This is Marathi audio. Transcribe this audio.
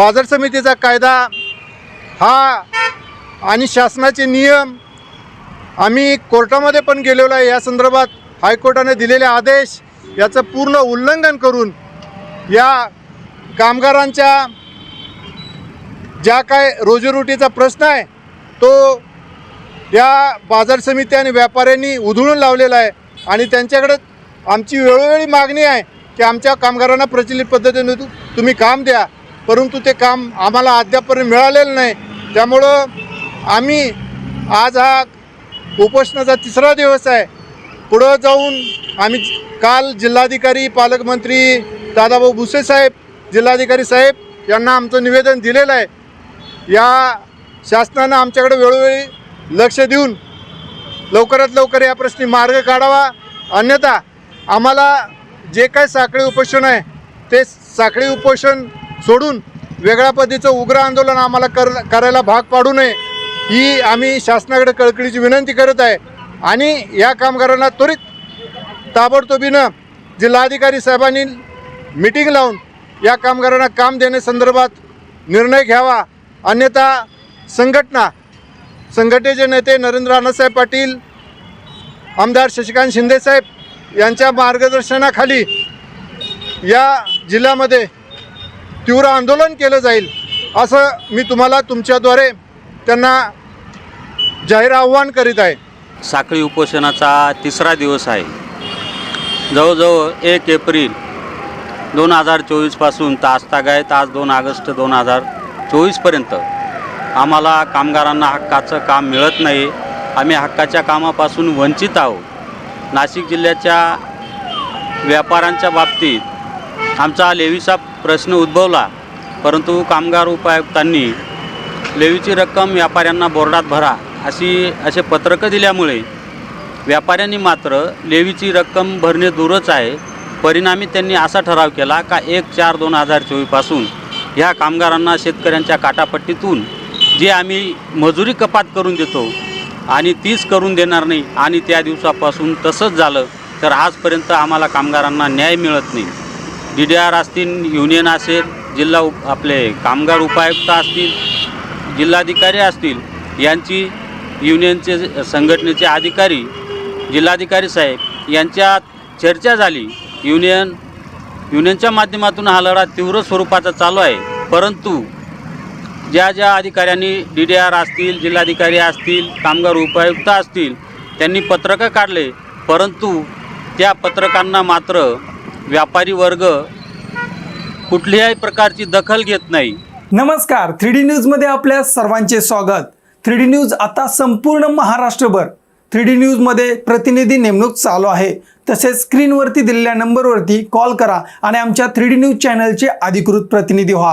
बाजार समितीचा कायदा हा आणि शासनाचे नियम आम्ही कोर्टामध्ये पण गेलेलो आहे. या संदर्भात हायकोर्टाने दिलेले आदेश याचं पूर्ण उल्लंघन करून या कामगारांच्या ज्या काय रोजीरोटीचा प्रश्न आहे तो या बाजार समिती आणि व्यापाऱ्यांनी उधळून लावलेला आहे. आणि त्यांच्याकडे आमची वेळोवेळी मागणी आहे की आमच्या कामगारांना प्रचलित पद्धतीने तुम्ही काम द्या. परंतु ते काम आम्हाला अद्यापपर्यंत मिळालेलं नाही. त्यामुळं आम्ही आज हा उपोषणाचा तिसरा दिवस आहे. पुढं जाऊन आम्ही काल जिल्हाधिकारी पालकमंत्री दादाभाऊ भुसे साहेब जिल्हाधिकारी साहेब यांना आमचं निवेदन दिलेलं आहे. या शासनानं आमच्याकडे वेळोवेळी लक्ष देऊन लवकरात लवकर या प्रश्नी मार्ग काढावा. अन्यथा आम्हाला जे काय साखळी उपोषण आहे ते साखळी उपोषण सोडून वेगळ्या पद्धतीचं उग्र आंदोलन आम्हाला कर करायला भाग पाडू नये ही आम्ही शासनाकडे कळकळीची विनंती करत आहे. आणि या कामगारांना त्वरित ताबडतोबीनं जिल्हाधिकारी साहेबांनी मिटिंग लावून या कामगारांना काम देण्यासंदर्भात निर्णय घ्यावा. अन्यथा संघटना संघटनेचे नेते नरेंद्र अण्णासाहेब पाटील आमदार शशिकांत शिंदेसाहेब यांच्या मार्गदर्शनाखाली या जिल्ह्यामध्ये तीव्र आंदोलन केलं जाईल असं मी तुम्हाला तुमच्याद्वारे त्यांना जाहीर आव्हान करीत आहे. साखळी उपोषणाचा तिसरा दिवस आहे. जवळजवळ एक एप्रिल दोन हजार चोवीसपासून तास आजतागायत आज दोन ऑगस्ट दोन हजार चोवीसपर्यंत आम्हाला कामगारांना हक्काचं काम मिळत नाही. आम्ही हक्काच्या कामापासून वंचित आहोत. नाशिक जिल्ह्याच्या व्यापाऱ्यांच्या बाबतीत आमचा लेवीचा प्रश्न उद्भवला परंतु कामगार उपायुक्तांनी लेवीची रक्कम व्यापाऱ्यांना बोर्डात भरा अशी असे पत्रकं दिल्यामुळे व्यापाऱ्यांनी मात्र लेवीची रक्कम भरणे दूरच आहे. परिणामी त्यांनी असा ठराव केला का एक चार दोन हजार चोवीसपासून ह्या कामगारांना शेतकऱ्यांच्या काटापट्टीतून जे आम्ही मजुरी कपात करून देतो आणि तीच करून देणार नाही आणि त्या दिवसापासून तसंच झालं तर आजपर्यंत आम्हाला कामगारांना न्याय मिळत नाही. डी डी आर असतील युनियन असेल जिल्हा उप आपले कामगार उपायुक्त असतील जिल्हाधिकारी असतील यांची युनियनचे संघटनेचे अधिकारी जिल्हाधिकारी साहेब यांच्यात चर्चा झाली. युनियन युनियनच्या माध्यमातून हा लढा तीव्र स्वरूपाचा चालू आहे. परंतु ज्या ज्या अधिकाऱ्यांनी डी डी आर असतील जिल्हाधिकारी असतील कामगार उपायुक्त असतील त्यांनी पत्रकं काढले. परंतु त्या पत्रकांना मात्र व्यापारी वर्ग कुठल्याही प्रकारची दखल घेत नाही. नमस्कार थ्री डी न्यूजमध्ये आपल्या सर्वांचे स्वागत. थ्री डी न्यूज आता संपूर्ण महाराष्ट्रभर. थ्री डी न्यूजमध्ये प्रतिनिधी नेमणूक चालू आहे. तसेच स्क्रीनवरती दिलेल्या नंबरवरती कॉल करा आणि आमच्या थ्री डी न्यूज चॅनलचे अधिकृत प्रतिनिधी व्हा.